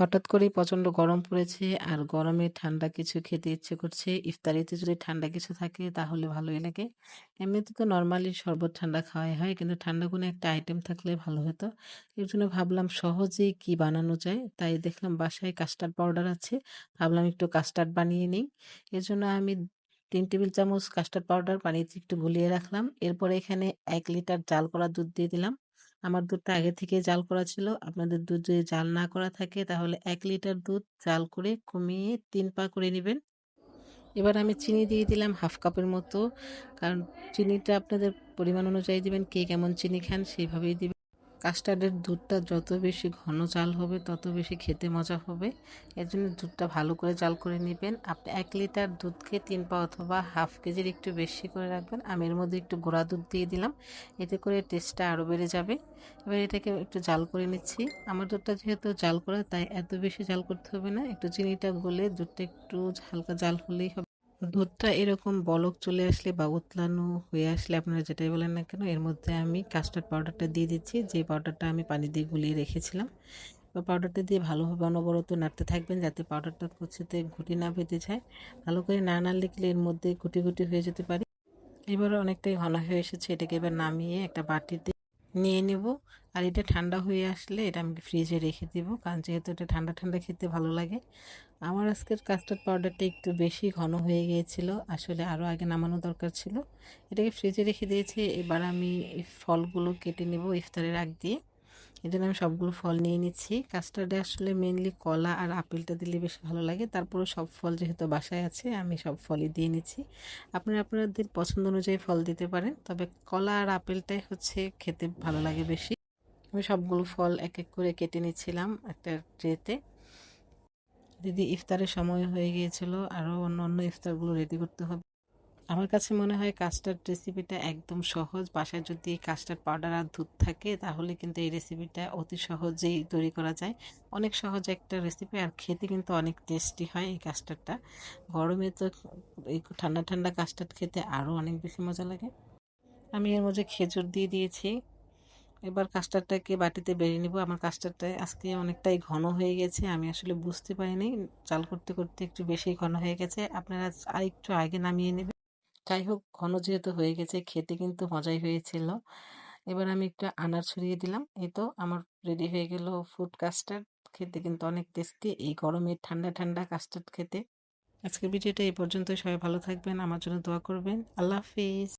হঠাৎ করেই প্রচণ্ড গরম পড়েছে আর গরমে ঠান্ডা কিছু খেতে ইচ্ছে করছে। ইফতারিতে যদি ঠান্ডা কিছু থাকে তাহলে ভালোই লাগে এমনিতে তো নর্মালি শরবত ঠান্ডা খাওয়াই হয়, কিন্তু ঠান্ডা কোনো একটা আইটেম থাকলে ভালো হতো। এর জন্য ভাবলাম সহজেই কি বানানো যায়? তাই দেখলাম বাসায় কাস্টার্ড পাউডার আছে, ভাবলাম একটু কাস্টার্ড বানিয়ে নিই। এর জন্য আমি তিন টেবিল চামচ কাস্টার্ড পাউডার পানিতে একটু গুলিয়ে রাখলাম। এরপরে এখানে এক লিটার জাল করা দুধ দিয়ে দিলাম। আমার দুধটা আগে থেকে জাল করা ছিল। আপনাদের দুধ যদি জাল না করা থাকে, তাহলে এক লিটার দুধ জাল করে কমিয়ে তিন পা করে নেবেন। এবার আমি চিনি দিয়ে দিলাম হাফ কাপের মতো। কারণ চিনিটা আপনাদের পরিমাণ অনুযায়ী দিবেন, কে কেমন চিনি খান সেইভাবেই দিবেন। কাস্টার্ডের দুধটা যত বেশি ঘন চাল হবে, তত বেশি খেতে মজা হবে। এর জন্য দুধটা ভালো করে চাল করে নেবেন। আপনি এক লিটার দুধকে তিন পা অথবা হাফ কেজির একটু বেশি করে রাখবেন। আমি এর মধ্যে একটু গোড়া দুধ দিয়ে দিলাম। এতে করে টেস্টটা আরও বেড়ে যাবে। এবার এটাকে একটু জাল করে নিচ্ছি। আমার দুধটা যেহেতু জাল করা, তাই এত বেশি জাল করতে হবে না। একটু চিনিটা গলে দুধটা একটু হালকা জাল হলেই হবে। দুধটা এরকম বলক চলে আসলে বা উতলানো হয়ে আসলে আপনারা যেটাই বলেন না কেন, এর মধ্যে আমি কাস্টার্ড পাউডারটা দিয়ে দিচ্ছি। যে পাউডারটা আমি পানি দিয়ে গুলিয়ে রেখেছিলাম, বা পাউডারটা দিয়ে ভালোভাবে অনবরত নাড়তে থাকবেন যাতে পাউডারটা কুচিতে ঘুটি না বেঁধে যায়। ভালো করে না নাড়লে গেলে এর মধ্যে ঘুটি ঘুটি হয়ে যেতে পারে? এবার অনেকটাই ঘন হয়ে এসেছে, এটাকে এবার নামিয়ে একটা বাটিতে নিয়ে নেব। আর এটা ঠান্ডা হয়ে আসলে এটা আমি ফ্রিজে রেখে দেবো, কারণ যেহেতু এটা ঠান্ডা ঠান্ডা খেতে ভালো লাগে। আমার আজকের কাস্টার্ড পাউডারটা একটু বেশি ঘন হয়ে গিয়েছিল। আসলে আরও আগে নামানো দরকার ছিল। এটাকে ফ্রিজে রেখে দিয়েছি। এবার আমি ফলগুলো কেটে নেব ইফতারের আগ দিয়ে। এই জন্য আমি সবগুলো ফল নিয়ে নিচ্ছি। কাস্টার্ডে আসলে মেনলি কলা আর আপেলটা দিলে বেশি ভালো লাগে। তারপরে সব ফল যেহেতু বাসায় আছে, আমি সব ফলই দিয়ে নিচ্ছি। আপনারা আপনাদের পছন্দ অনুযায়ী ফল দিতে পারেন, তবে কলা আর আপেলটাই হচ্ছে খেতে ভালো লাগে বেশি। আমি সবগুলো ফল এক এক করে কেটে নিচ্ছিলাম একটা ট্রেতে। দিদি ইফতারের সময় হয়ে গিয়েছিল, আরও অন্য অন্য ইফতারগুলো রেডি করতে হবে। আমার কাছে মনে হয় কাস্টার্ড রেসিপিটা একদম সহজ। বাসায় যদি কাস্টার্ড পাউডার আর দুধ থাকে, তাহলে কিন্তু এই রেসিপিটা অতি সহজেই তৈরি করা যায়। অনেক সহজ একটা রেসিপি আর খেতে কিন্তু অনেক টেস্টি হয় এই কাস্টার্ডটা গরমে তো এই ঠান্ডা ঠান্ডা কাস্টার্ড খেতে আরও অনেক বেশি মজা লাগে। আমি এর মধ্যে খেজুর দিয়ে দিয়েছি এবার কাস্টারটাকে বাটিতে বেরিয়ে নিব। আমার কাস্টারটা আজকে অনেকটাই ঘন হয়ে গেছে, আমি আসলে বুঝতে পারিনি। চাল করতে করতে একটু বেশি ঘন হয়ে গেছে। আপনারা আর একটু আগে নামিয়ে নেবেন। যাই হোক, ঘন যেহেতু হয়ে গেছে, খেতে কিন্তু মজাই হয়েছিল। এবার আমি একটু আনার ছড়িয়ে দিলাম। এই তো আমার রেডি হয়ে গেল ফুড কাস্টার্ড। খেতে কিন্তু অনেক টেস্টি এই গরমে ঠান্ডা ঠান্ডা কাস্টার্ড খেতে। আজকের ভিডিওটা এই পর্যন্ত সবাই ভালো থাকবেন। আমার জন্য দোয়া করবেন। আল্লাহ হাফিজ।